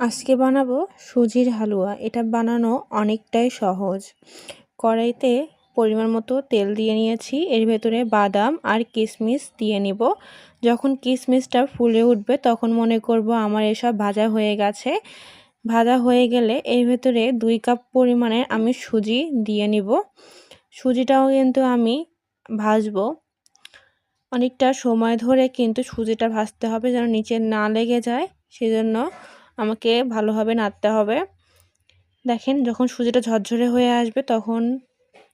আজকে বানাবো সুজির হালুয়া। এটা বানানো অনেকটাই সহজ। কড়াইতে পরিমাণ মতো তেল দিয়ে নিয়েছি। এর ভেতরে বাদাম আর কিশমিশ দিয়ে নিব। যখন কিশমিশটা ফুলে উঠবে তখন মনে করব আমার এসব ভাজা হয়ে গেছে। ভাজা হয়ে গেলে এর ভেতরে দুই কাপ পরিমাণের আমি সুজি দিয়ে নিব। সুজিটাও কিন্তু আমি ভাজবো। অনেকটা সময় ধরে কিন্তু সুজিটা ভাজতে হবে যেন নিচে না লেগে যায়। সেজন্য আমাকে ভালোভাবে নাড়তে হবে। দেখেন, যখন সুজিটা ঝরঝরে হয়ে আসবে, তখন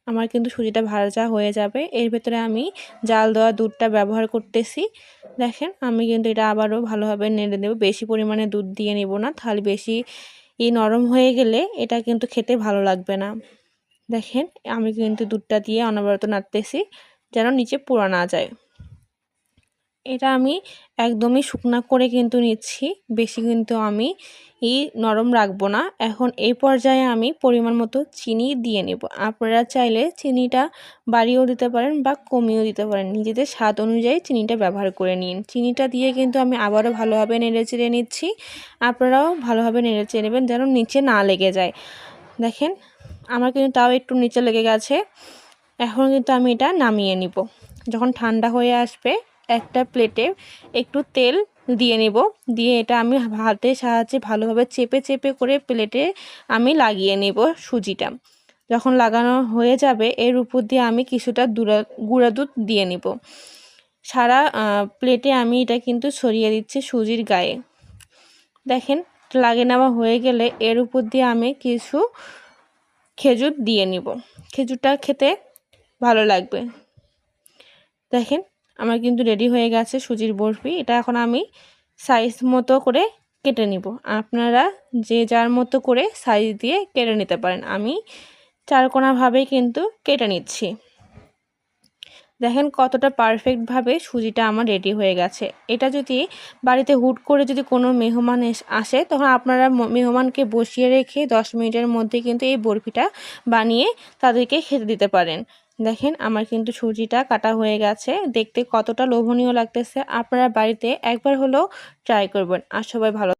আমার কিন্তু সুজিটা ভাজা হয়ে যাবে। এর ভেতরে আমি জাল দেওয়া দুধটা ব্যবহার করতেছি। দেখেন, আমি কিন্তু এটা আবারও ভালোভাবে নেড়ে দেবো বেশি পরিমাণে দুধ দিয়ে নেব না, তাহলে বেশি ই নরম হয়ে গেলে এটা কিন্তু খেতে ভালো লাগবে না। দেখেন, আমি কিন্তু দুধটা দিয়ে অনবরত নাড়তেছি, যেন নিচে পোড়া না যায়। এটা আমি একদমই শুকনা করে কিন্তু নিচ্ছি, বেশি কিন্তু আমি এই নরম রাখব না। এখন এই পর্যায়ে আমি পরিমাণ মতো চিনি দিয়ে নেব। আপনারা চাইলে চিনিটা বাড়িয়েও দিতে পারেন বা কমিয়েও দিতে পারেন। নিজেদের স্বাদ অনুযায়ী চিনিটা ব্যবহার করে নিন। চিনিটা দিয়ে কিন্তু আমি আবারও ভালোভাবে নেড়ে চেড়ে নিচ্ছি। আপনারাও ভালোভাবে নেড়ে চেড়ে নেবেন যেন নিচে না লেগে যায়। দেখেন, আমার কিন্তু তাও একটু নিচে লেগে গেছে। এখন কিন্তু আমি এটা নামিয়ে নিব। যখন ঠান্ডা হয়ে আসবে একটা প্লেটে একটু তেল দিয়ে নেব। দিয়ে এটা আমি হাতের সাহায্যে ভালোভাবে চেপে চেপে করে প্লেটে আমি লাগিয়ে নেব সুজিটা। যখন লাগানো হয়ে যাবে, এর উপর দিয়ে আমি কিছুটা দুরা, গুঁড়া দুধ দিয়ে নেব। সারা প্লেটে আমি এটা কিন্তু ছড়িয়ে দিচ্ছি সুজির গায়ে। দেখেন, লাগে নেওয়া হয়ে গেলে এর উপর দিয়ে আমি কিছু খেজুর দিয়ে নিব। খেজুরটা খেতে ভালো লাগবে। দেখেন আমার কিন্তু রেডি হয়ে গেছে সুজির বরফি। এটা এখন আমি সাইজ মতো করে কেটে নিব। আপনারা যে যার মতো করে সাইজ দিয়ে কেটে নিতে পারেন। আমি চারকোনাভাবেই কিন্তু কেটে নিচ্ছি। দেখেন কতটা পারফেক্টভাবে সুজিটা আমার রেডি হয়ে গেছে। এটা যদি বাড়িতে হুট করে যদি কোনো মেহমান আসে, তখন আপনারা মেহমানকে বসিয়ে রেখে দশ মিনিটের মধ্যে কিন্তু এই বরফিটা বানিয়ে তাদেরকে খেতে দিতে পারেন। দেখেন আমার কিন্তু সুজিটা কাটা হয়ে গেছে। দেখতে কতটা লোভনীয় লাগতেছে। আপনারা বাড়িতে একবার হলেও ট্রাই করবেন। আর সবাই ভালো